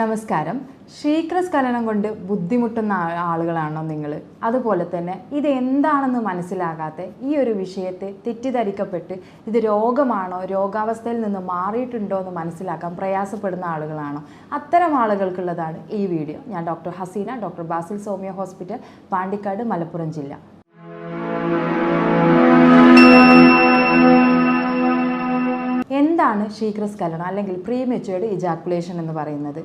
നമസ്കാരം. ശീഘ്രസ്ഖലനം കൊണ്ട് ബുദ്ധിമുട്ടുന്ന ആളുകളാണോ നിങ്ങൾ അതുപോലെ തന്നെ ഇത് എന്താണെന്ന് മനസ്സിലാകാത്ത ഈ ഒരു വിഷയത്തെ തെറ്റിദ്ധരിക്കപ്പെട്ട് ഇത് രോഗമാണോ രോഗാവസ്ഥയിൽ നിന്ന് മാറിയിട്ടുണ്ടോ എന്ന് മനസ്സിലാക്കാൻ പ്രയാസപ്പെടുന്ന ആളുകളാണോ? അത്തരം ആളുകൾക്കുള്ളതാണ് ഈ വീഡിയോ. ഞാൻ doctor Haseena doctor Basil Somiya hospital Pandikkad Malappuram ജില്ല. എന്താണ് ശീഘ്രസ്ഖലനം അല്ലെങ്കിൽ പ്രീ മെച്ചുവേർഡ് ഇജാക്കുലേഷൻ എന്ന് പറയുന്നത്?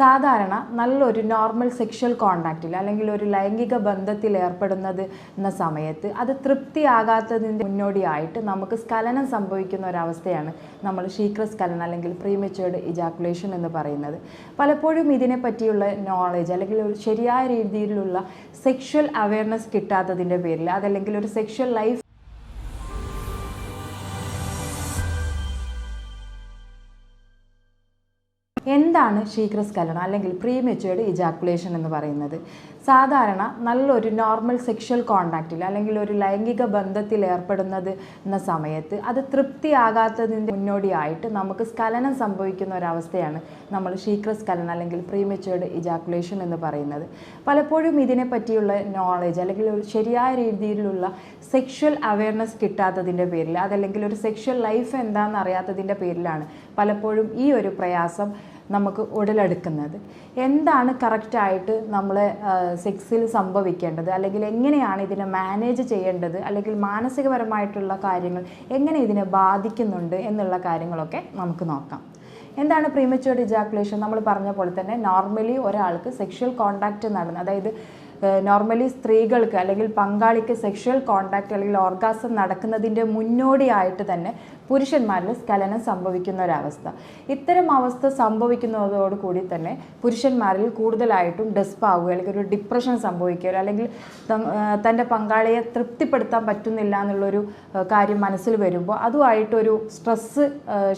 സാധാരണ നല്ലൊരു നോർമൽ സെക്ഷൽ കോണ്ടാക്റ്റിൽ അല്ലെങ്കിൽ ഒരു ലൈംഗിക ബന്ധത്തിൽ ഏർപ്പെടുന്നത് എന്ന സമയത്ത് അത് തൃപ്തിയാകാത്തതിന്റെ മുന്നോടിയായിട്ട് നമുക്ക് സ്ഖലനം സംഭവിക്കുന്ന ഒരവസ്ഥയാണ് നമ്മൾ ശീഘ്രസ്ഖലനം അല്ലെങ്കിൽ പ്രീ മെച്ചുവേർഡ് ഇജാക്കുലേഷൻ എന്ന് പറയുന്നത്. പലപ്പോഴും ഇതിനെ പറ്റിയുള്ള നോളേജ് അല്ലെങ്കിൽ ഒരു ശരിയായ രീതിയിലുള്ള സെക്ഷൽ അവയർനെസ് കിട്ടാത്തതിന്റെ പേരിൽ അതല്ലെങ്കിൽ ഒരു സെക്ഷൽ ലൈഫ് en എന്താണ് ശീഘ്രസ്ഖലനം അല്ലെങ്കിൽ പ്രീ ഇജാക്കുലേഷൻ എന്ന് പറയുന്നത്? സാധാരണ നല്ലൊരു നോർമൽ സെക്ഷൽ കോണ്ടാക്റ്റിൽ അല്ലെങ്കിൽ ഒരു ലൈംഗിക ബന്ധത്തിൽ ഏർപ്പെടുന്നത് എന്ന സമയത്ത് അത് തൃപ്തിയാകാത്തതിന്റെ മുന്നോടിയായിട്ട് നമുക്ക് സ്കലനം സംഭവിക്കുന്ന ഒരവസ്ഥയാണ് നമ്മൾ ശീഘ്രസ്ഖലനം അല്ലെങ്കിൽ പ്രീ മെച്ചുവേർഡ് ഇജാക്കുലേഷൻ എന്ന് പറയുന്നത്. പലപ്പോഴും ഇതിനെപ്പറ്റിയുള്ള നോളേജ് അല്ലെങ്കിൽ ഒരു ശരിയായ രീതിയിലുള്ള സെക്ഷൽ അവയർനെസ് കിട്ടാത്തതിന്റെ പേരിൽ അതല്ലെങ്കിൽ ഒരു സെക്ഷൽ ലൈഫ് എന്താണെന്ന് അറിയാത്തതിന്റെ പേരിലാണ് പലപ്പോഴും ഈ ഒരു പ്രയാസം നമുക്ക് ഉടലെടുക്കുന്നത്. എന്താണ് കറക്റ്റായിട്ട് നമ്മൾ സെക്സിൽ സംഭവിക്കേണ്ടത്? അല്ലെങ്കിൽ എങ്ങനെയാണ് ഇതിനെ മാനേജ് ചെയ്യേണ്ടത്? അല്ലെങ്കിൽ മാനസികപരമായിട്ടുള്ള കാര്യങ്ങൾ എങ്ങനെ ഇതിനെ ബാധിക്കുന്നുണ്ട് എന്നുള്ള കാര്യങ്ങളൊക്കെ നമുക്ക് നോക്കാം. എന്താണ് പ്രീമച്ചുവർ ഇജാക്കുലേഷൻ നമ്മൾ പറഞ്ഞ പോലെ തന്നെ നോർമലി ഒരാൾക്ക് സെക്ഷൽ കോണ്ടാക്റ്റ് നടന്ന് അതായത് നോർമലി സ്ത്രീകൾക്ക് അല്ലെങ്കിൽ പങ്കാളിക്ക് സെക്ഷൽ കോണ്ടാക്റ്റ് അല്ലെങ്കിൽ ഓർഗാസം നടക്കുന്നതിന്റെ മുന്നോടിയായിട്ട് തന്നെ പുരുഷന്മാരിൽ സ്ഖലനം സംഭവിക്കുന്ന ഒരവസ്ഥ ഇത്തരം അവസ്ഥ സംഭവിക്കുന്നതോടുകൂടി തന്നെ പുരുഷന്മാരിൽ കൂടുതലായിട്ടും ഡെസ്പ് ആവുക അല്ലെങ്കിൽ ഒരു ഡിപ്രഷൻ സംഭവിക്കുക അല്ലെങ്കിൽ തന്റെ പങ്കാളിയെ തൃപ്തിപ്പെടുത്താൻ പറ്റുന്നില്ല എന്നുള്ളൊരു കാര്യം മനസ്സിൽ വരുമ്പോൾ അതുമായിട്ടൊരു സ്ട്രെസ്സ്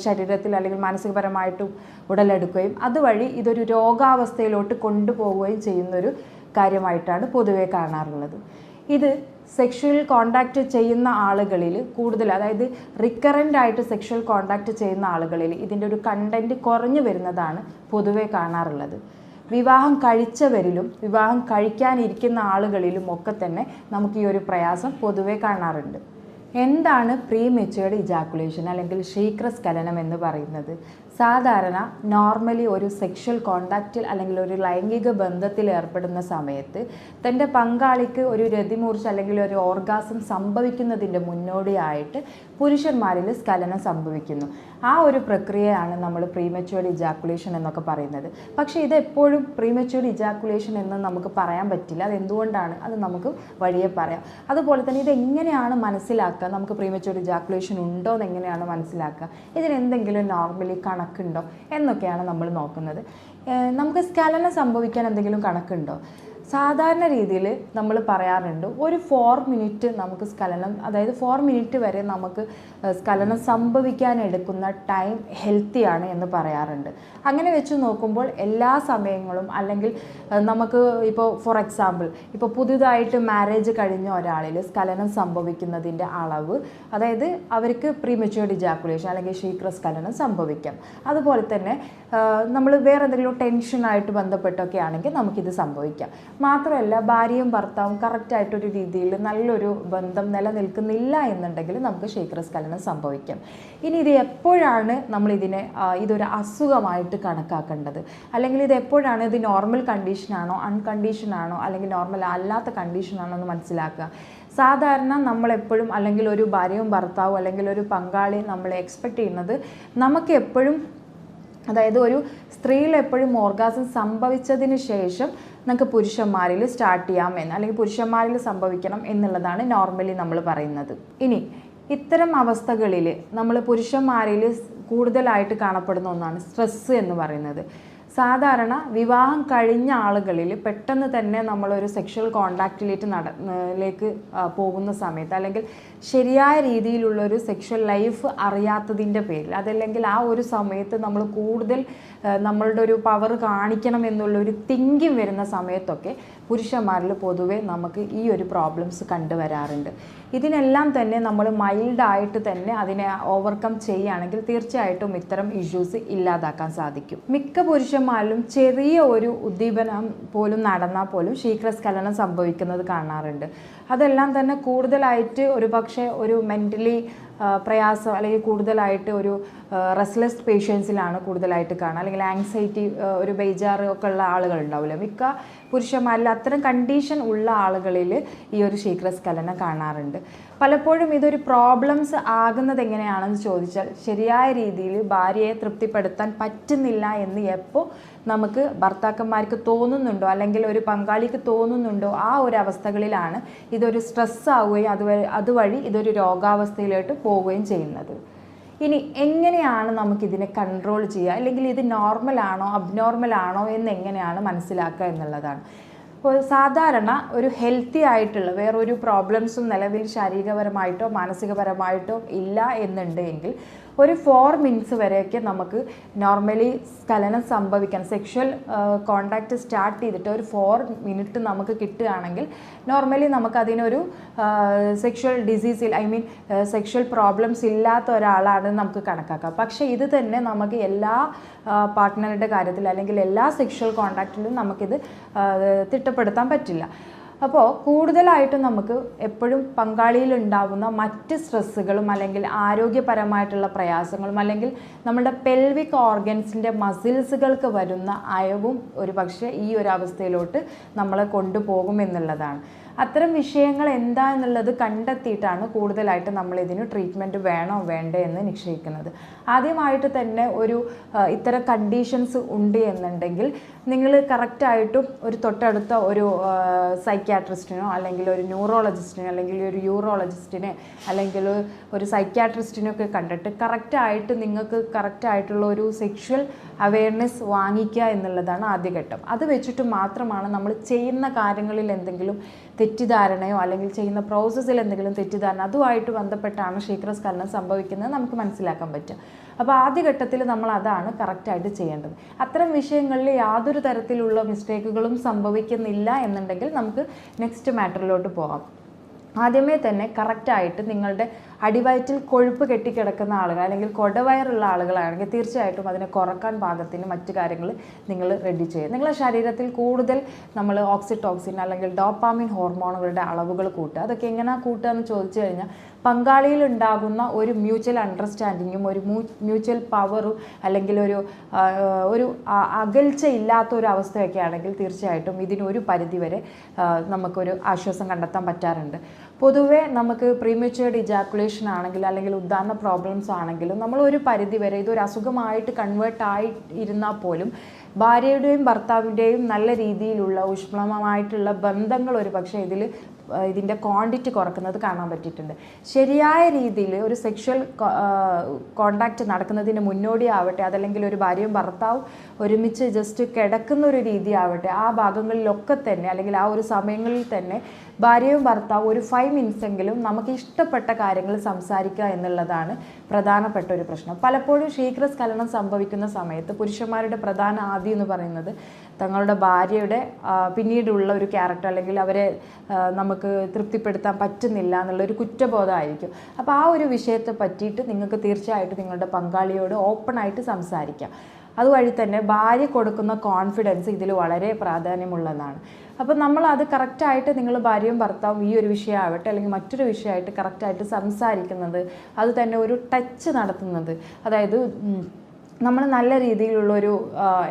ശരീരത്തിൽ അല്ലെങ്കിൽ മാനസികപരമായിട്ടും ഉടലെടുക്കുകയും അതുവഴി ഇതൊരു രോഗാവസ്ഥയിലോട്ട് കൊണ്ടുപോവുകയും ചെയ്യുന്നൊരു കാര്യമായിട്ടാണ് പൊതുവെ കാണാറുള്ളത്. ഇത് സെക്ഷൽ കോണ്ടാക്റ്റ് ചെയ്യുന്ന ആളുകളിൽ കൂടുതൽ അതായത് റിക്കറന്റ് ആയിട്ട് സെക്ഷൽ കോണ്ടാക്റ്റ് ചെയ്യുന്ന ആളുകളിൽ ഇതിന്റെ ഒരു കണ്ടന്റ് കുറഞ്ഞു വരുന്നതാണ് പൊതുവെ കാണാറുള്ളത്. വിവാഹം കഴിച്ചവരിലും വിവാഹം കഴിക്കാനിരിക്കുന്ന ആളുകളിലും ഒക്കെ തന്നെ നമുക്ക് ഈ ഒരു പ്രയാസം പൊതുവെ കാണാറുണ്ട്. എന്താണ് പ്രീ മെച്ചുവേർഡ് ഇജാക്കുലേഷൻ അല്ലെങ്കിൽ ശീക്രസ്ഖലനം എന്ന് പറയുന്നത്? സാധാരണ നോർമലി ഒരു സെക്ഷൽ കോണ്ടാക്റ്റിൽ അല്ലെങ്കിൽ ഒരു ലൈംഗിക ബന്ധത്തിൽ ഏർപ്പെടുന്ന സമയത്ത് തന്റെ പങ്കാളിക്ക് ഒരു രതിമൂർച്ച അല്ലെങ്കിൽ ഒരു ഓർഗാസം സംഭവിക്കുന്നതിന്റെ മുന്നോടിയായിട്ട് പുരുഷന്മാരിൽ സ്ഖലനം സംഭവിക്കുന്നു. ആ ഒരു പ്രക്രിയയാണ് നമ്മൾ പ്രീമെച്ചുവേർഡ് ഇജാക്കുലേഷൻ എന്നൊക്കെ പറയുന്നത്. പക്ഷേ ഇത് എപ്പോഴും ഇജാക്കുലേഷൻ എന്ന് നമുക്ക് പറയാൻ പറ്റില്ല. അത് എന്തുകൊണ്ടാണ് അത് നമുക്ക് വഴിയെ പറയാം. അതുപോലെ തന്നെ ഇത് എങ്ങനെയാണ് മനസ്സിലാക്കുക? നമുക്ക് പ്രീമെച്ചുവേർഡ് ഇജാക്കുലേഷൻ ഉണ്ടോ എന്ന് എങ്ങനെയാണ് മനസ്സിലാക്കുക? ഇതിനെന്തെങ്കിലും നോർമലി കണക്കുണ്ടോ എന്നൊക്കെയാണ് നമ്മൾ നോക്കുന്നത്. നമുക്ക് സ്ഖലനം സംഭവിക്കാൻ എന്തെങ്കിലും കണക്കുണ്ടോ? സാധാരണ രീതിയിൽ നമ്മൾ പറയാറുണ്ട് ഒരു ഫോർ മിനിറ്റ് നമുക്ക് സ്ഖലനം അതായത് ഫോർ മിനിറ്റ് വരെ നമുക്ക് സ്ഖലനം സംഭവിക്കാൻ എടുക്കുന്ന ടൈം ഹെൽത്തിയാണ് എന്ന് പറയാറുണ്ട്. അങ്ങനെ വെച്ച് നോക്കുമ്പോൾ എല്ലാ സമയങ്ങളും അല്ലെങ്കിൽ നമുക്ക് ഇപ്പോൾ ഫോർ എക്സാമ്പിൾ ഇപ്പോൾ പുതുതായിട്ട് മാരേജ് കഴിഞ്ഞ ഒരാളിൽ സ്ഖലനം സംഭവിക്കുന്നതിന്റെ അളവ് അതായത് അവർക്ക് പ്രീമെച്യൂർ ഇജാക്കുലേഷൻ അല്ലെങ്കിൽ ശീഘ്ര സ്ഖലനം സംഭവിക്കാം. അതുപോലെ തന്നെ നമ്മൾ വേറെ എന്തെങ്കിലും ടെൻഷനായിട്ട് ബന്ധപ്പെട്ടൊക്കെ ആണെങ്കിൽ നമുക്കിത് സംഭവിക്കാം. മാത്രമല്ല ഭാര്യയും ഭർത്താവും കറക്റ്റായിട്ടൊരു രീതിയിൽ നല്ലൊരു ബന്ധം നിലനിൽക്കുന്നില്ല എന്നുണ്ടെങ്കിൽ നമുക്ക് ശീഘ്രസ്ഖലനം സംഭവിക്കാം. ഇനി ഇത് എപ്പോഴാണ് നമ്മൾ ഇതിനെ ഇതൊരു അസുഖമായിട്ട് കണക്കാക്കേണ്ടത്? അല്ലെങ്കിൽ ഇത് എപ്പോഴാണ് ഇത് നോർമൽ കണ്ടീഷനാണോ അൺകണ്ടീഷനാണോ അല്ലെങ്കിൽ നോർമൽ അല്ലാത്ത കണ്ടീഷനാണോ എന്ന് മനസ്സിലാക്കുക? സാധാരണ നമ്മളെപ്പോഴും അല്ലെങ്കിൽ ഒരു ഭാര്യയും ഭർത്താവും അല്ലെങ്കിൽ ഒരു പങ്കാളിയും നമ്മൾ എക്സ്പെക്റ്റ് ചെയ്യുന്നത് നമുക്ക് എപ്പോഴും അതായത് ഒരു സ്ത്രീയിൽ എപ്പോഴും ഓർഗാസം സംഭവിച്ചതിന് ശേഷം നമുക്ക് പുരുഷന്മാരിൽ സ്റ്റാർട്ട് ചെയ്യാമെന്ന് അല്ലെങ്കിൽ പുരുഷന്മാരിൽ സംഭവിക്കണം എന്നുള്ളതാണ് നോർമലി നമ്മൾ പറയുന്നത്. ഇനി ഇത്തരം അവസ്ഥകളിൽ നമ്മൾ പുരുഷന്മാരിൽ കൂടുതലായിട്ട് കാണപ്പെടുന്ന ഒന്നാണ് സ്ട്രെസ്സ് എന്ന് പറയുന്നത്. സാധാരണ വിവാഹം കഴിഞ്ഞ ആളുകളിൽ പെട്ടെന്ന് തന്നെ നമ്മളൊരു സെക്ഷൽ കോണ്ടാക്റ്റിലേക്ക് നട ലേക്ക് പോകുന്ന സമയത്ത് അല്ലെങ്കിൽ ശരിയായ രീതിയിലുള്ളൊരു സെക്ഷൽ ലൈഫ് അറിയാത്തതിന്റെ പേരിൽ അതല്ലെങ്കിൽ ആ ഒരു സമയത്ത് നമ്മൾ കൂടുതൽ നമ്മളുടെ ഒരു പവർ കാണിക്കണം എന്നുള്ളൊരു തിങ്കിങ് വരുന്ന സമയത്തൊക്കെ പുരുഷന്മാരിൽ പൊതുവേ നമുക്ക് ഈ ഒരു പ്രോബ്ലംസ് കണ്ടുവരാറുണ്ട്. ഇതിനെല്ലാം തന്നെ നമ്മൾ മൈൽഡായിട്ട് തന്നെ അതിനെ ഓവർകം ചെയ്യുകയാണെങ്കിൽ തീർച്ചയായിട്ടും ഇത്തരം ഇഷ്യൂസ് ഇല്ലാതാക്കാൻ സാധിക്കും. മിക്ക പുരുഷന്മാരിലും ചെറിയ ഒരു ഉദ്ദീപനം പോലും നടന്നാൽ പോലും ശീഘ്രസ്ഖലനം സംഭവിക്കുന്നത് കാണാറുണ്ട്. അതെല്ലാം തന്നെ കൂടുതലായിട്ട് ഒരു പക്ഷേ ഒരു മെന്റലി പ്രയാസം അല്ലെങ്കിൽ കൂടുതലായിട്ട് ഒരു റെസ്ലെസ് പേഷ്യൻസിലാണ് കൂടുതലായിട്ട് കാണുക. അല്ലെങ്കിൽ ആങ്സൈറ്റി ഒരു ബേജാറ് ഒക്കെ ഉള്ള ആളുകൾ ഉണ്ടാവില്ല മിക്ക പുരുഷന്മാരിൽ അത്തരം കണ്ടീഷൻ ഉള്ള ആളുകളിൽ ഈ ഒരു ശീഘ്രസ്ഖലനം കാണാറുണ്ട്. പലപ്പോഴും ഇതൊരു പ്രോബ്ലംസ് ആകുന്നത് എങ്ങനെയാണെന്ന് ചോദിച്ചാൽ ശരിയായ രീതിയിൽ ഭാര്യയെ തൃപ്തിപ്പെടുത്താൻ പറ്റുന്നില്ല എന്ന് എപ്പോൾ നമുക്ക് ഭർത്താക്കന്മാർക്ക് തോന്നുന്നുണ്ടോ? അല്ലെങ്കിൽ ഒരു പങ്കാളിക്ക് തോന്നുന്നുണ്ടോ? ആ ഒരു അവസ്ഥകളിലാണ് ഇതൊരു സ്ട്രെസ് ആവുകയും അതുവഴി അതുവഴി ഇതൊരു രോഗാവസ്ഥയിലോട്ട് പോവുകയും ചെയ്യുന്നത്. ഇനി എങ്ങനെയാണ് നമുക്കിതിനെ കൺട്രോൾ ചെയ്യുക? അല്ലെങ്കിൽ ഇത് അബ്നോർമൽ ആണോ എന്ന് എങ്ങനെയാണ് മനസ്സിലാക്കുക എന്നുള്ളതാണ്. ഇപ്പോൾ സാധാരണ ഒരു ഹെൽത്തി ആയിട്ടുള്ള വേറൊരു പ്രോബ്ലംസും നിലവിൽ ശാരീരികപരമായിട്ടോ മാനസികപരമായിട്ടോ ഇല്ല എന്നുണ്ടെങ്കിൽ ഒരു ഫോർ മിനിറ്റ്സ് വരെയൊക്കെ നമുക്ക് നോർമലി സ്ഖലനം സംഭവിക്കാൻ സെക്ഷൽ കോണ്ടാക്റ്റ് സ്റ്റാർട്ട് ചെയ്തിട്ട് ഒരു ഫോർ മിനിറ്റ് നമുക്ക് കിട്ടുകയാണെങ്കിൽ നോർമലി നമുക്കതിനൊരു സെക്ഷൽ ഡിസീസിൽ ഐ മീൻ സെക്ഷൽ പ്രോബ്ലംസ് ഇല്ലാത്ത ഒരാളാണ് നമുക്ക് കണക്കാക്കാം. പക്ഷേ ഇത് തന്നെ നമുക്ക് എല്ലാ പാർട്ട്ണറുടെ കാര്യത്തിൽ അല്ലെങ്കിൽ എല്ലാ സെക്ഷൽ കോണ്ടാക്റ്റിലും നമുക്കിത് തിട്ടപ്പെടുത്താൻ പറ്റില്ല. അപ്പോൾ കൂടുതലായിട്ടും നമുക്ക് എപ്പോഴും പങ്കാളിയിൽ ഉണ്ടാകുന്ന മറ്റ് സ്ട്രെസ്സുകളും അല്ലെങ്കിൽ ആരോഗ്യപരമായിട്ടുള്ള പ്രയാസങ്ങളും അല്ലെങ്കിൽ നമ്മുടെ പെൽവിക് ഓർഗൻസിന്റെ മസിൽസുകൾക്ക് വരുന്ന അയവും ഒരു പക്ഷേ ഈ ഒരു അവസ്ഥയിലോട്ട് നമ്മളെ കൊണ്ടുപോകും എന്നുള്ളതാണ്. അത്തരം വിഷയങ്ങൾ എന്താ എന്നുള്ളത് കണ്ടെത്തിയിട്ടാണ് കൂടുതലായിട്ട് നമ്മൾ ഇതിന് ട്രീറ്റ്മെന്റ് വേണോ വേണ്ടേ എന്ന് നിശ്ചയിക്കുന്നത്. ആദ്യമായിട്ട് തന്നെ ഒരു ഇത്തരം കണ്ടീഷൻസ് ഉണ്ട് എന്നുണ്ടെങ്കിൽ നിങ്ങൾ കറക്റ്റായിട്ടും ഒരു തൊട്ടടുത്ത ഒരു സൈക്യാട്രിസ്റ്റിനോ അല്ലെങ്കിൽ ഒരു ന്യൂറോളജിസ്റ്റിനോ അല്ലെങ്കിൽ ഒരു യൂറോളജിസ്റ്റിനെ അല്ലെങ്കിൽ ഒരു സൈക്യാട്രിസ്റ്റിനൊക്കെ കണ്ടിട്ട് കറക്റ്റായിട്ട് നിങ്ങൾക്ക് കറക്റ്റായിട്ടുള്ള ഒരു സെക്ഷൽ അവയർനെസ് വാങ്ങിക്കുക എന്നുള്ളതാണ് ആദ്യഘട്ടം. അത് വെച്ചിട്ട് മാത്രമാണ് നമ്മൾ ചെയ്യുന്ന കാര്യങ്ങളിൽ എന്തെങ്കിലും തെറ്റിദ്ധാരണയോ അല്ലെങ്കിൽ ചെയ്യുന്ന പ്രോസസ്സിൽ എന്തെങ്കിലും തെറ്റിദ്ധാരണ അതുമായിട്ട് ബന്ധപ്പെട്ടാണ് ശീഘ്രസ്ഖലനം സംഭവിക്കുന്നത് നമുക്ക് മനസ്സിലാക്കാൻ പറ്റും അപ്പോൾ ആദ്യഘട്ടത്തിൽ നമ്മൾ അതാണ് കറക്റ്റായിട്ട് ചെയ്യേണ്ടത്. അത്തരം വിഷയങ്ങളിൽ യാതൊരു തരത്തിലുള്ള മിസ്റ്റേക്കുകളും സംഭവിക്കുന്നില്ല എന്നുണ്ടെങ്കിൽ നമുക്ക് നെക്സ്റ്റ് മാറ്ററിലോട്ട് പോകാം. ആദ്യമേ തന്നെ കറക്റ്റായിട്ട് നിങ്ങളുടെ അടിവയറ്റിൽ കൊഴുപ്പ് കെട്ടിക്കിടക്കുന്ന ആളുകൾ അല്ലെങ്കിൽ കൊടവയറുള്ള ആളുകളാണെങ്കിൽ തീർച്ചയായിട്ടും അതിനെ കുറയ്ക്കാൻ പാകത്തിന് മറ്റു കാര്യങ്ങൾ നിങ്ങൾ റെഡി ചെയ്യുക. നിങ്ങളുടെ ശരീരത്തിൽ കൂടുതൽ നമ്മൾ ഓക്സിറ്റോക്സിൻ അല്ലെങ്കിൽ ഡോപ്പാമിൻ ഹോർമോണുകളുടെ അളവുകൾ കൂട്ടുക. അതൊക്കെ എങ്ങനെ കൂട്ടുക എന്ന് ചോദിച്ചു കഴിഞ്ഞാൽ പങ്കാളിയിൽ ഉണ്ടാകുന്ന ഒരു മ്യൂച്വൽ അണ്ടർസ്റ്റാൻഡിങ്ങും ഒരു മ്യൂച്വൽ പവറും അല്ലെങ്കിൽ ഒരു ഒരു അകൽച്ച ഇല്ലാത്ത ഒരു അവസ്ഥയൊക്കെ ആണെങ്കിൽ തീർച്ചയായിട്ടും ഇതിനൊരു പരിധിവരെ നമുക്കൊരു ആശ്വാസം കണ്ടെത്താൻ പറ്റാറുണ്ട്. പൊതുവേ നമുക്ക് പ്രീമച്വേർഡ് ഇജാക്കുലേഷൻ ആണെങ്കിൽ അല്ലെങ്കിൽ ഉദാഹരണ പ്രോബ്ലംസ് ആണെങ്കിലും നമ്മൾ ഒരു പരിധിവരെ ഇതൊരു അസുഖമായിട്ട് കൺവേർട്ട് ആയി പോലും ഭാര്യയുടെയും ഭർത്താവിന്റെയും നല്ല രീതിയിലുള്ള ഊഷ്മളമായിട്ടുള്ള ബന്ധങ്ങൾ ഒരു പക്ഷേ ഇതിൽ ഇതിന്റെ ക്വാണ്ടിറ്റി കുറക്കുന്നത് കാണാൻ പറ്റിയിട്ടുണ്ട്. ശരിയായ രീതിയിൽ ഒരു സെക്ഷൽ കോണ്ടാക്റ്റ് നടക്കുന്നതിന് മുന്നോടിയാവട്ടെ അതല്ലെങ്കിൽ ഒരു ഭാര്യയും ഭർത്താവും ഒരുമിച്ച് ജസ്റ്റ് കിടക്കുന്ന ഒരു രീതി ആവട്ടെ ആ ഭാഗങ്ങളിലൊക്കെ തന്നെ അല്ലെങ്കിൽ ആ ഒരു സമയങ്ങളിൽ തന്നെ ഭാര്യയും ഭർത്താവും ഒരു ഫൈവ് മിനിറ്റ്സ് എങ്കിലും നമുക്ക് ഇഷ്ടപ്പെട്ട കാര്യങ്ങൾ സംസാരിക്കുക എന്നുള്ളതാണ് പ്രധാനപ്പെട്ട ഒരു പ്രശ്നം. പലപ്പോഴും ശീഘ്രസ്ഖലനം സംഭവിക്കുന്ന സമയത്ത് പുരുഷന്മാരുടെ പ്രധാന ആദ്യം എന്ന് പറയുന്നത് തങ്ങളുടെ ഭാര്യയുടെ പിന്നീടുള്ള ഒരു ക്യാരക്ടർ അല്ലെങ്കിൽ അവരെ നമുക്ക് തൃപ്തിപ്പെടുത്താൻ പറ്റുന്നില്ല എന്നുള്ള ഒരു കുറ്റബോധമായിരിക്കും. അപ്പോൾ ആ ഒരു വിഷയത്തെ പറ്റിയിട്ട് നിങ്ങൾക്ക് തീർച്ചയായിട്ടും നിങ്ങളുടെ പങ്കാളിയോട് ഓപ്പണായിട്ട് സംസാരിക്കാം. അതുവഴി തന്നെ ഭാര്യ കൊടുക്കുന്ന കോൺഫിഡൻസ് ഇതിൽ വളരെ പ്രാധാന്യമുള്ളതാണ്. അപ്പോൾ നമ്മൾ അത് കറക്റ്റായിട്ട് നിങ്ങൾ ഭാര്യയും ഭർത്താവും ഈ ഒരു വിഷയമാവട്ടെ അല്ലെങ്കിൽ മറ്റൊരു വിഷയമായിട്ട് കറക്റ്റായിട്ട് സംസാരിക്കുന്നത് അത് തന്നെ ഒരു ടച്ച് നടത്തുന്നത്. അതായത് നമ്മൾ നല്ല രീതിയിലുള്ള ഒരു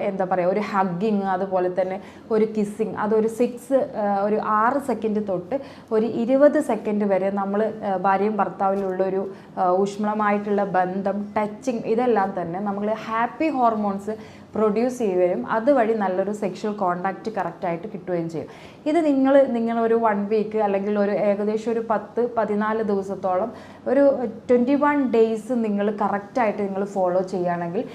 എന്താ പറയുക ഒരു ഹഗ്ഗിങ് അതുപോലെ തന്നെ ഒരു കിസ്സിങ് അതൊരു സിക്സ് ഒരു ആറ് സെക്കൻഡ് തൊട്ട് ഒരു ഇരുപത് സെക്കൻഡ് വരെ നമ്മൾ ഭാര്യയും ഭർത്താവിലുള്ളൊരു ഊഷ്മളമായിട്ടുള്ള ബന്ധം ടച്ചിങ് ഇതെല്ലാം തന്നെ നമ്മൾ ഹാപ്പി ഹോർമോൺസ് പ്രൊഡ്യൂസ് ചെയ്യുകയും അതുവഴി നല്ലൊരു സെക്ഷൽ കോണ്ടാക്റ്റ് കറക്റ്റായിട്ട് കിട്ടുകയും ചെയ്യും. ഇത് നിങ്ങൾ നിങ്ങളൊരു വൺ വീക്ക് അല്ലെങ്കിൽ ഒരു ഏകദേശം ഒരു പത്ത് പതിനാല് ദിവസത്തോളം ഒരു ട്വന്റി വൺ ഡേയ്സ് നിങ്ങൾ കറക്റ്റായിട്ട് നിങ്ങൾ ഫോളോ ചെയ്യുകയാണെങ്കിൽ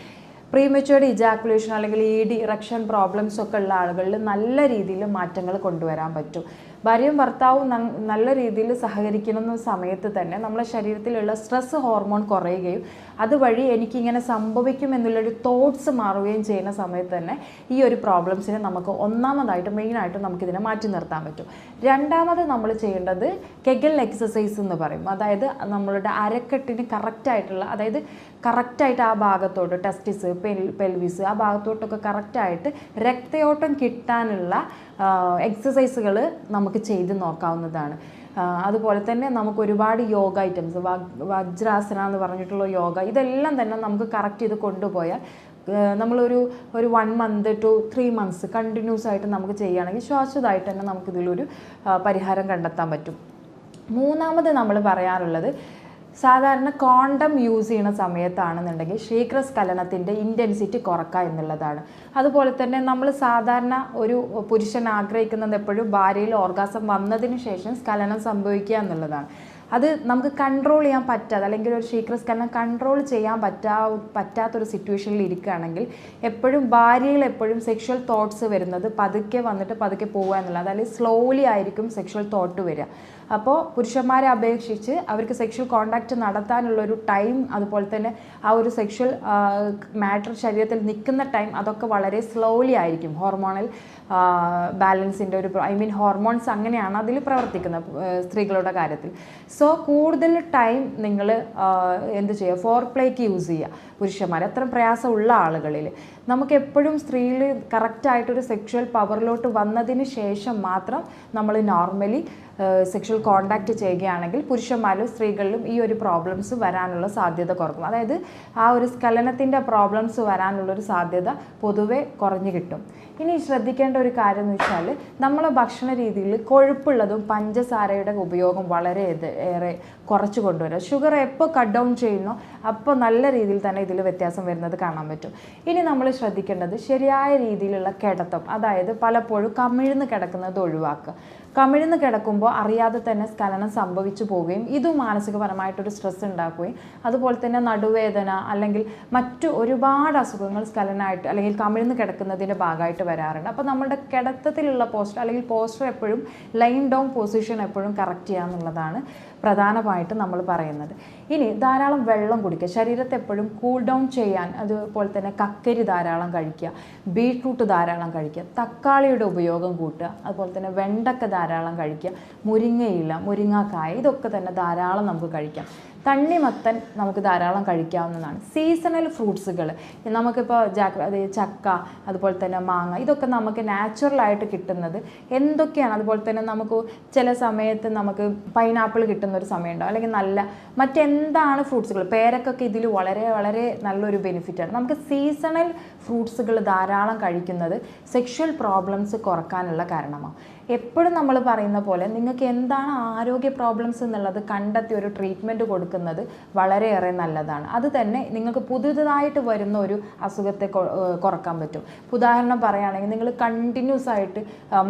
പ്രീമെച്ചുവേർഡ് ഇജാക്കുലേഷൻ അല്ലെങ്കിൽ ഈ ഡി ഇറക്ഷൻ പ്രോബ്ലംസ് ഒക്കെ ഉള്ള ആളുകളിൽ നല്ല രീതിയിൽ മാറ്റങ്ങൾ കൊണ്ടുവരാൻ പറ്റും. ഭാര്യയും ഭർത്താവും നല്ല രീതിയിൽ സഹകരിക്കുന്ന സമയത്ത് തന്നെ നമ്മളെ ശരീരത്തിലുള്ള സ്ട്രെസ് ഹോർമോൺ കുറയുകയും അതുവഴി എനിക്കിങ്ങനെ സംഭവിക്കും എന്നുള്ളൊരു തോട്ട്സ് മാറുകയും ചെയ്യുന്ന സമയത്ത് തന്നെ ഈ ഒരു പ്രോബ്ലംസിനെ നമുക്ക് ഒന്നാമതായിട്ട് മെയിനായിട്ട് നമുക്കിതിനെ മാറ്റി നിർത്താൻ പറ്റും. രണ്ടാമത് നമ്മൾ ചെയ്യേണ്ടത് കെഗൽ എക്സസൈസ് എന്ന് പറയും. അതായത് നമ്മളുടെ അരക്കെട്ടിന് കറക്റ്റായിട്ടുള്ള അതായത് കറക്റ്റായിട്ട് ആ ഭാഗത്തോട്ട് ടെസ്റ്റിസ് പെൽ പെൽവിസ് ആ ഭാഗത്തോട്ടൊക്കെ കറക്റ്റായിട്ട് രക്തയോട്ടം കിട്ടാനുള്ള എക്സസൈസുകൾ നമുക്ക് ചെയ്ത് നോക്കാവുന്നതാണ്. അതുപോലെ തന്നെ നമുക്ക് ഒരുപാട് യോഗ ഐറ്റംസ് വജ്രാസന എന്ന് പറഞ്ഞിട്ടുള്ള യോഗ ഇതെല്ലാം തന്നെ നമുക്ക് കറക്റ്റ് ചെയ്ത് കൊണ്ടുപോയാൽ നമ്മളൊരു ഒരു one month two three months continuous ആയിട്ട് നമുക്ക് ചെയ്യുകയാണെങ്കിൽ ശ്വാസമായിട്ട് തന്നെ നമുക്കിതിലൊരു പരിഹാരം കണ്ടെത്താൻ പറ്റും. മൂന്നാമത് നമ്മൾ പറയാറുള്ളത് സാധാരണ കോണ്ടം യൂസ് ചെയ്യുന്ന സമയത്താണെന്നുണ്ടെങ്കിൽ ശീഘ്രസ്ഖലനത്തിന്റെ ഇന്റൻസിറ്റി കുറക്കുക എന്നുള്ളതാണ്. അതുപോലെ തന്നെ നമ്മൾ സാധാരണ ഒരു പുരുഷൻ ആഗ്രഹിക്കുന്നത് എപ്പോഴും ഭാര്യയിൽ ഓർഗാസം വന്നതിന് ശേഷം സ്ഖലനം സംഭവിക്കുക എന്നുള്ളതാണ്. അത് നമുക്ക് കൺട്രോൾ ചെയ്യാൻ പറ്റാതെ അല്ലെങ്കിൽ ഒരു ശീഘ്രസ്ഖലനം കൺട്രോൾ ചെയ്യാൻ പറ്റാ പറ്റാത്തൊരു സിറ്റുവേഷനിൽ ഇരിക്കുകയാണെങ്കിൽ എപ്പോഴും ഭാര്യയിൽ എപ്പോഴും സെക്ഷൽ തോട്ട്സ് വരുന്നത് പതുക്കെ വന്നിട്ട് പതുക്കെ പോകുക എന്നുള്ളത് അതായത് സ്ലോലി ആയിരിക്കും സെക്ഷൽ തോട്ട് വരിക. അപ്പോൾ പുരുഷന്മാരെ അപേക്ഷിച്ച് അവർക്ക് സെക്ഷൽ കോണ്ടാക്റ്റ് നടത്താനുള്ള ഒരു ടൈം അതുപോലെ തന്നെ ആ ഒരു സെക്ഷൽ മാറ്റർ ശരീരത്തിൽ നിൽക്കുന്ന ടൈം അതൊക്കെ വളരെ സ്ലോലി ആയിരിക്കും. ഹോർമോണൽ ബാലൻസിന്റെ ഒരു ഐ മീൻ ഹോർമോൺസ് അങ്ങനെയാണ് അതിൽ പ്രവർത്തിക്കുന്നത് സ്ത്രീകളുടെ കാര്യത്തിൽ. സോ കൂടുതൽ ടൈം നിങ്ങൾ എന്ത് ചെയ്യുക? ഫോർ പ്ലേക്ക് യൂസ് ചെയ്യുക. പുരുഷന്മാർ അത്ര പ്രയാസമുള്ള ആളുകളിൽ. നമുക്ക് എപ്പോഴും സ്ത്രീയിൽ കറക്റ്റായിട്ടൊരു സെക്ഷൽ പവറിലോട്ട് വന്നതിന് ശേഷം മാത്രം നമ്മൾ നോർമലി സെക്ഷൽ കോണ്ടാക്റ്റ് ചെയ്യുകയാണെങ്കിൽ പുരുഷന്മാരിലും സ്ത്രീകളിലും ഈ ഒരു പ്രോബ്ലംസ് വരാനുള്ള സാധ്യത കുറക്കും. അതായത് ആ ഒരു സ്ഖലനത്തിന്റെ പ്രോബ്ലംസ് വരാനുള്ളൊരു സാധ്യത പൊതുവെ കുറഞ്ഞു കിട്ടും. ഇനി ശ്രദ്ധിക്കേണ്ട ഒരു കാര്യം എന്ന് വെച്ചാൽ നമ്മളെ ഭക്ഷണ രീതിയിൽ കൊഴുപ്പുള്ളതും പഞ്ചസാരയുടെ ഉപയോഗം വളരെ ഏറെ കുറച്ച് കൊണ്ടുവരാം. ഷുഗർ എപ്പോൾ കട്ട് ഡൗൺ ചെയ്യുന്നോ അപ്പോൾ നല്ല രീതിയിൽ തന്നെ ഇതിൽ വ്യത്യാസം വരുന്നത് കാണാൻ പറ്റും. ഇനി നമ്മൾ ശ്രദ്ധിക്കേണ്ടത് ശരിയായ രീതിയിലുള്ള കിടത്തം അതായത് പലപ്പോഴും കമിഴ്ന്ന് കിടക്കുന്നത് ഒഴിവാക്കുക. കമിഴ്ന്ന് കിടക്കുമ്പോൾ അറിയാതെ തന്നെ സ്ഖലനം സംഭവിച്ചു പോവുകയും ഇതും മാനസികപരമായിട്ടൊരു സ്ട്രെസ് ഉണ്ടാക്കുകയും അതുപോലെ തന്നെ നടുവേദന അല്ലെങ്കിൽ മറ്റു ഒരുപാട് അസുഖങ്ങൾ സ്ഖലനായിട്ട് അല്ലെങ്കിൽ കമിഴ്ന്ന് കിടക്കുന്നതിന്റെ ഭാഗമായിട്ട് വരാറുണ്ട്. അപ്പോൾ നമ്മുടെ കിടത്തത്തിലുള്ള പോസ്റ്റർ അല്ലെങ്കിൽ പോസ്റ്റർ എപ്പോഴും ലൈൻ ഡൗൺ പൊസിഷൻ എപ്പോഴും കറക്റ്റ് ചെയ്യുക എന്നുള്ളതാണ് പ്രധാനമായിട്ട് നമ്മൾ പറയുന്നത്. ഇനി ധാരാളം വെള്ളം കുടിക്കുക. ശരീരത്തെ എപ്പോഴും കൂൾ ഡൗൺ ചെയ്യാൻ അതുപോലെ തന്നെ കക്കരി ധാരാളം കഴിക്കുക. ബീട്രൂട്ട് ധാരാളം കഴിക്കുക. തക്കാളിയുടെ ഉപയോഗം കൂട്ടുക. അതുപോലെ തന്നെ വെണ്ടക്ക ധാരാളം കഴിക്കുക മുരിങ്ങയില മുരിങ്ങാക്കായ ഇതൊക്കെ തന്നെ ധാരാളം നമുക്ക് കഴിക്കാം. തണ്ണിമത്തൻ നമുക്ക് ധാരാളം കഴിക്കാവുന്നതാണ്. സീസണൽ ഫ്രൂട്ട്സുകൾ നമുക്കിപ്പോൾ ജാക്ക അത് ചക്ക അതുപോലെ തന്നെ മാങ്ങ ഇതൊക്കെ നമുക്ക് നാച്ചുറലായിട്ട് കിട്ടുന്നത് എന്തൊക്കെയാണ്? അതുപോലെ തന്നെ നമുക്ക് ചില സമയത്ത് നമുക്ക് പൈനാപ്പിൾ കിട്ടുന്ന ഒരു സമയമുണ്ടോ? അല്ലെങ്കിൽ നല്ല മറ്റെന്താണ് ഫ്രൂട്ട്സുകൾ പേരക്കൊക്കെ ഇതിൽ വളരെ വളരെ നല്ലൊരു ബെനിഫിറ്റാണ് നമുക്ക് സീസണൽ ഫ്രൂട്ട്സുകൾ ധാരാളം കഴിക്കുന്നത് സെക്ഷൽ പ്രോബ്ലംസ് കുറക്കാനുള്ള കാരണമാണ് എപ്പോഴും നമ്മൾ പറയുന്ന പോലെ നിങ്ങൾക്ക് എന്താണ് ആരോഗ്യ പ്രോബ്ലംസ് എന്നുള്ളത് കണ്ടെത്തി ഒരു ട്രീറ്റ്മെന്റ് കൊടുക്കുന്നത് വളരെയേറെ നല്ലതാണ്. അത് തന്നെ നിങ്ങൾക്ക് പുതുതായിട്ട് വരുന്ന ഒരു അസുഖത്തെ കുറയ്ക്കാൻ പറ്റും. ഉദാഹരണം പറയുകയാണെങ്കിൽ നിങ്ങൾ കണ്ടിന്യൂസ് ആയിട്ട്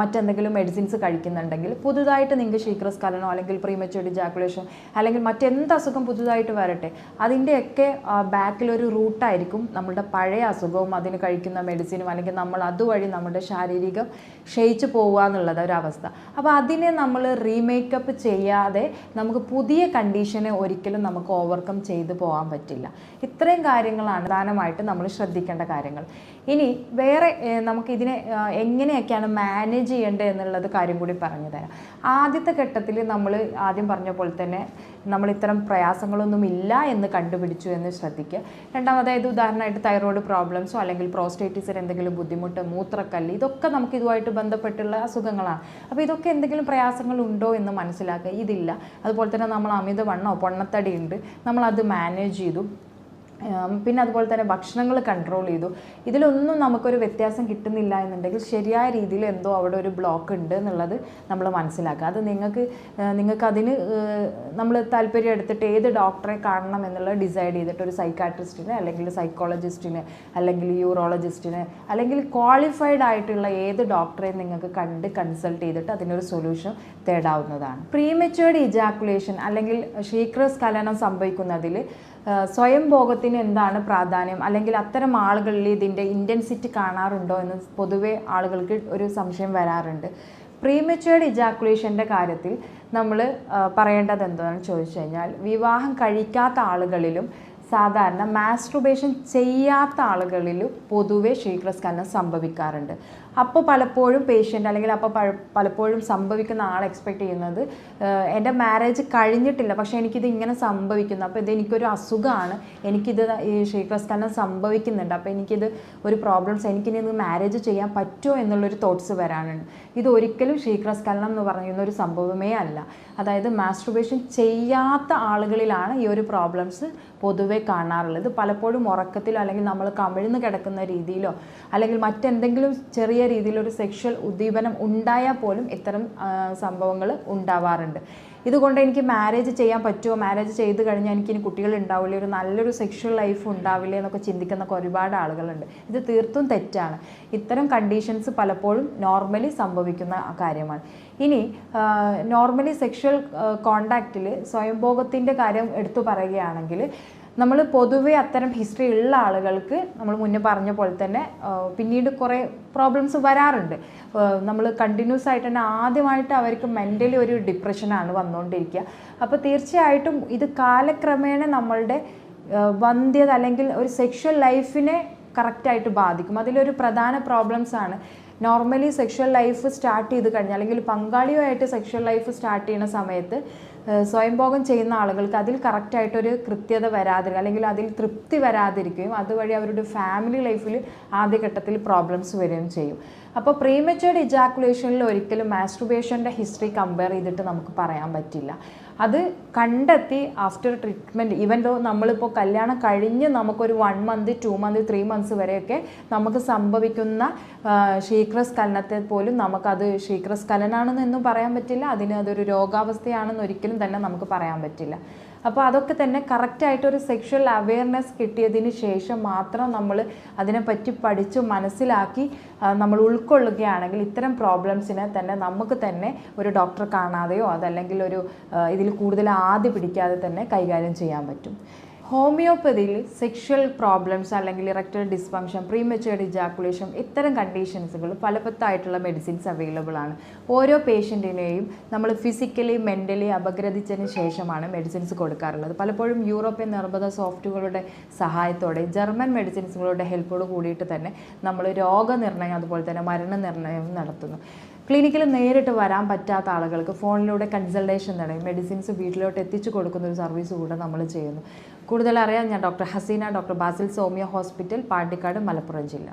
മറ്റെന്തെങ്കിലും മെഡിസിൻസ് കഴിക്കുന്നുണ്ടെങ്കിൽ പുതുതായിട്ട് നിങ്ങൾക്ക് ശീഘ്രസ്ഖലനോ അല്ലെങ്കിൽ പ്രീമച്യൂർഡ് ജാക്കുലേഷൻ അല്ലെങ്കിൽ മറ്റെന്ത് അസുഖം പുതുതായിട്ട് വരട്ടെ അതിന്റെയൊക്കെ ബാക്കിലൊരു റൂട്ടായിരിക്കും നമ്മളുടെ പഴയ അസുഖവും അതിന് കഴിക്കുന്ന മെഡിസിനും അല്ലെങ്കിൽ നമ്മൾ അതുവഴി നമ്മുടെ ശാരീരികം ക്ഷയിച്ചു പോവുക എന്നുള്ളത് ഒരവസ്ഥ അപ്പോൾ അതിനെ നമ്മൾ റീമേക്കപ്പ് ചെയ്യാതെ നമുക്ക് പുതിയ കണ്ടീഷനെ ഒരിക്കലും നമുക്ക് ഓവർകം ചെയ്തു പോകാൻ പറ്റില്ല. ഇത്രയും കാര്യങ്ങളാണ് പ്രധാനമായിട്ട് നമ്മൾ ശ്രദ്ധിക്കേണ്ട കാര്യങ്ങൾ. ഇനി വേറെ നമുക്ക് ഇതിനെ എങ്ങനെയൊക്കെയാണ് മാനേജ് ചെയ്യേണ്ടത് എന്നുള്ളത് കാര്യം കൂടി പറഞ്ഞു തരാം. ആദ്യത്തെ ഘട്ടത്തിൽ നമ്മൾ ആദ്യം പറഞ്ഞ പോലെ തന്നെ നമ്മൾ ഇത്തരം പ്രയാസങ്ങളൊന്നും ഇല്ല എന്ന് കണ്ടുപിടിച്ചു എന്ന് ശ്രദ്ധിക്കുക. രണ്ടാമതായത് ഉദാഹരണമായിട്ട് തൈറോയ്ഡ് പ്രോബ്ലംസോ അല്ലെങ്കിൽ പ്രോസ്റ്റേറ്റിസിന് എന്തെങ്കിലും ബുദ്ധിമുട്ട് മൂത്രക്കല്ല് ഇതൊക്കെ നമുക്ക് ഇതുമായിട്ട് ബന്ധപ്പെട്ടുള്ള അസുഖങ്ങളാണ്. അപ്പോൾ ഇതൊക്കെ എന്തെങ്കിലും പ്രയാസങ്ങൾ ഉണ്ടോ എന്ന് മനസ്സിലാക്കുക. ഇതില്ല. അതുപോലെ തന്നെ നമ്മൾ അമിതവണ്ണോ പൊണ്ണത്തടി ഉണ്ട്. നമ്മളത് മാനേജ് ചെയ്തു. പിന്നെ അതുപോലെ തന്നെ ഭക്ഷണങ്ങൾ കൺട്രോൾ ചെയ്തു. ഇതിലൊന്നും നമുക്കൊരു വ്യത്യാസം കിട്ടുന്നില്ല എന്നുണ്ടെങ്കിൽ ശരിയായ രീതിയിൽ എന്തോ അവിടെ ഒരു ബ്ലോക്ക് ഉണ്ട് എന്നുള്ളത് നമ്മൾ മനസ്സിലാക്കുക. അത് നിങ്ങൾക്ക് നിങ്ങൾക്ക് അതിന് നമ്മൾ താല്പര്യം എടുത്തിട്ട് ഏത് ഡോക്ടറെ കാണണം എന്നുള്ളത് ഡിസൈഡ് ചെയ്തിട്ട് ഒരു സൈക്കാട്രിസ്റ്റിനെ അല്ലെങ്കിൽ സൈക്കോളജിസ്റ്റിനെ അല്ലെങ്കിൽ യൂറോളജിസ്റ്റിനെ അല്ലെങ്കിൽ ക്വാളിഫൈഡ് ആയിട്ടുള്ള ഏത് ഡോക്ടറെയും നിങ്ങൾക്ക് കണ്ട് കൺസൾട്ട് ചെയ്തിട്ട് അതിനൊരു സൊല്യൂഷൻ തേടാവുന്നതാണ്. പ്രീമെച്ചുവേർഡ് ഇജാക്കുലേഷൻ അല്ലെങ്കിൽ ശീഘ്രസ്ഖലനം സംഭവിക്കുന്നതിൽ സ്വയം സ്വയം ഭോഗത്തിന് എന്താണ് പ്രാധാന്യം? അല്ലെങ്കിൽ അത്തരം ആളുകളിൽ ഇതിന്റെ ഇന്റൻസിറ്റി കാണാറുണ്ടോ എന്ന് പൊതുവേ ആളുകൾക്ക് ഒരു സംശയം വരാറുണ്ട്. പ്രീമെച്ചുവേർഡ് ഇജാക്കുലേഷന്റെ കാര്യത്തിൽ നമ്മൾ പറയേണ്ടത് എന്താണെന്ന് ചോദിച്ചു കഴിഞ്ഞാൽ വിവാഹം കഴിക്കാത്ത ആളുകളിലും സാധാരണ മാസ്ട്രുബേഷൻ ചെയ്യാത്ത ആളുകളിലും പൊതുവെ ശീഘ്രസ്കലനം സംഭവിക്കാറുണ്ട്. അപ്പോൾ പലപ്പോഴും പേഷ്യന്റ് അല്ലെങ്കിൽ അപ്പോൾ പലപ്പോഴും സംഭവിക്കുന്ന ആൾ എക്സ്പെക്ട് ചെയ്യുന്നത് എന്റെ മാരേജ് കഴിഞ്ഞിട്ടില്ല പക്ഷേ എനിക്കിത് ഇങ്ങനെ സംഭവിക്കുന്നു. അപ്പോൾ ഇത് എനിക്കൊരു അസുഖമാണ്. എനിക്കിത് ഈ ശീഘ്രസ്ഖലനം സംഭവിക്കുന്നുണ്ട്. അപ്പോൾ എനിക്കിത് ഒരു പ്രോബ്ലംസ് എനിക്കിനി ഇത് മാരേജ് ചെയ്യാൻ പറ്റുമോ എന്നുള്ളൊരു തോട്ട്സ് വരാനുണ്ട്. ഇത് ഒരിക്കലും ശീഘ്രസ്ഖലനം എന്ന് പറയുന്ന ഒരു സംഭവമേ അല്ല. അതായത് മാസ്ട്രുബേഷൻ ചെയ്യാത്ത ആളുകളിലാണ് ഈ ഒരു പ്രോബ്ലംസ് പൊതുവെ കാണാറുള്ളത്. പലപ്പോഴും ഉറക്കത്തിലോ അല്ലെങ്കിൽ നമ്മൾ കമിഴ്ന്ന് കിടക്കുന്ന രീതിയിലോ അല്ലെങ്കിൽ മറ്റെന്തെങ്കിലും ചെറിയ രീതിയിലൊരു സെക്ഷൽ ഉദ്ദീപനം ഉണ്ടായാൽ പോലും ഇത്തരം സംഭവങ്ങൾ ഉണ്ടാവാറുണ്ട്. ഇതുകൊണ്ട് എനിക്ക് മാരേജ് ചെയ്യാൻ പറ്റുമോ? മാരേജ് ചെയ്ത് കഴിഞ്ഞാൽ എനിക്ക് ഇനി കുട്ടികൾ ഉണ്ടാവില്ല? ഒരു നല്ലൊരു സെക്ഷൽ ലൈഫ് ഉണ്ടാവില്ല എന്നൊക്കെ ചിന്തിക്കുന്ന ഒരുപാട് ആളുകളുണ്ട്. ഇത് തീർത്തും തെറ്റാണ്. ഇത്തരം കണ്ടീഷൻസ് പലപ്പോഴും നോർമലി സംഭവിക്കുന്ന കാര്യമാണ്. ഇനി നോർമലി സെക്ഷൽ കോണ്ടാക്റ്റിൽ സ്വയംഭോഗത്തിന്റെ കാര്യം എടുത്തു പറയുകയാണെങ്കിൽ നമ്മൾ പൊതുവേ അത്തരം ഹിസ്റ്ററി ഉള്ള ആളുകൾക്ക് നമ്മൾ മുന്നേ പറഞ്ഞ പോലെ തന്നെ പിന്നീട് കുറേ പ്രോബ്ലംസ് വരാറുണ്ട്. നമ്മൾ കണ്ടിന്യൂസ് ആയിട്ട് തന്നെ ആദ്യമായിട്ട് അവർക്ക് മെന്റലി ഒരു ഡിപ്രഷനാണ് വന്നുകൊണ്ടിരിക്കുക അപ്പോൾ തീർച്ചയായിട്ടും ഇത് കാലക്രമേണ നമ്മളുടെ വന്ധ്യത അല്ലെങ്കിൽ ഒരു സെക്ഷൽ ലൈഫിനെ കറക്റ്റായിട്ട് ബാധിക്കും. അതിലൊരു പ്രധാന പ്രോബ്ലംസ് ആണ്. നോർമലി സെക്ഷൽ ലൈഫ് സ്റ്റാർട്ട് ചെയ്ത് കഴിഞ്ഞാൽ അല്ലെങ്കിൽ പങ്കാളിയുമായിട്ട് സെക്ഷൽ ലൈഫ് സ്റ്റാർട്ട് ചെയ്യുന്ന സമയത്ത് സ്വയംഭോഗം ചെയ്യുന്ന ആളുകൾക്ക് അതിൽ കറക്റ്റായിട്ടൊരു കൃത്യത വരാതിരിക്കുക അല്ലെങ്കിൽ അതിൽ തൃപ്തി വരാതിരിക്കുകയും അതുവഴി അവരുടെ ഫാമിലി ലൈഫിൽ ആദ്യഘട്ടത്തിൽ പ്രോബ്ലംസ് വരികയും ചെയ്യും. അപ്പോൾ പ്രീമച്ചുവേർഡ് ഇജാക്കുലേഷനിൽ ഒരിക്കലും മാസ്ട്രുബേഷന്റെ ഹിസ്റ്ററി കമ്പയർ ചെയ്തിട്ട് നമുക്ക് പറയാൻ പറ്റില്ല. അത് കണ്ടെത്തി ആഫ്റ്റർ ട്രീറ്റ്മെന്റ് ഈവൻ ദോ നമ്മളിപ്പോൾ കല്യാണം കഴിഞ്ഞ് നമുക്കൊരു one month two month three months വരെയൊക്കെ നമുക്ക് സംഭവിക്കുന്ന ശീഘ്രസ്ഖലനത്തെ പോലും നമുക്കത് ശീഘ്രസ്ഖലനാണെന്നൊന്നും പറയാൻ പറ്റില്ല. അതിന് അതൊരു രോഗാവസ്ഥയാണെന്ന് ഒരിക്കലും തന്നെ നമുക്ക് പറയാൻ പറ്റില്ല. അപ്പോൾ അതൊക്കെ തന്നെ കറക്റ്റായിട്ടൊരു സെക്ഷൽ അവെയർനെസ് കിട്ടിയതിന് ശേഷം മാത്രം നമ്മൾ അതിനെപ്പറ്റി പഠിച്ച് മനസ്സിലാക്കി നമ്മൾ ഉൾക്കൊള്ളുകയാണെങ്കിൽ ഇത്തരം പ്രോബ്ലംസിനെ തന്നെ നമുക്ക് തന്നെ ഒരു ഡോക്ടറെ കാണാതെയോ അതല്ലെങ്കിൽ ഒരു ഇതിൽ കൂടുതൽ ആദ്യ പിടിക്കാതെ തന്നെ കൈകാര്യം ചെയ്യാൻ പറ്റും. ഹോമിയോപ്പതിയിൽ സെക്ഷൽ പ്രോബ്ലംസ് അല്ലെങ്കിൽ ഇറക്ടൽ ഡിസ്ഫങ്ഷൻ പ്രീമെച്ചുവേർഡ് ഇജാക്കുലേഷൻ ഇത്തരം കണ്ടീഷൻസുകൾ ഫലപ്രദമായിട്ടുള്ള മെഡിസിൻസ് അവൈലബിൾ ആണ്. ഓരോ പേഷ്യന്റിനെയും നമ്മൾ ഫിസിക്കലി മെന്റലി അപഗ്രഥിച്ചതിന് ശേഷമാണ് മെഡിസിൻസ് കൊടുക്കാറുള്ളത്. പലപ്പോഴും യൂറോപ്യൻ നിർബന്ധ സോഫ്റ്റുകളുടെ സഹായത്തോടെ ജർമ്മൻ മെഡിസിൻസുകളുടെ ഹെൽപ്പോട് കൂടിയിട്ട് തന്നെ നമ്മൾ രോഗനിർണയം അതുപോലെ തന്നെ മരണനിർണയം നടത്തുന്നു. ക്ലിനിക്കിൽ നേരിട്ട് വരാൻ പറ്റാത്ത ആളുകൾക്ക് ഫോണിലൂടെ കൺസൾട്ടേഷൻ തുടങ്ങി മെഡിസിൻസ് വീട്ടിലോട്ട് എത്തിച്ചു കൊടുക്കുന്ന ഒരു സർവീസ് കൂടെ നമ്മൾ ചെയ്യുന്നു. കൂടുതലറിയാൻ ഞാൻ doctor Haseena doctor Basil Somiya hospital Pandikkad Malappuram ജില്ല.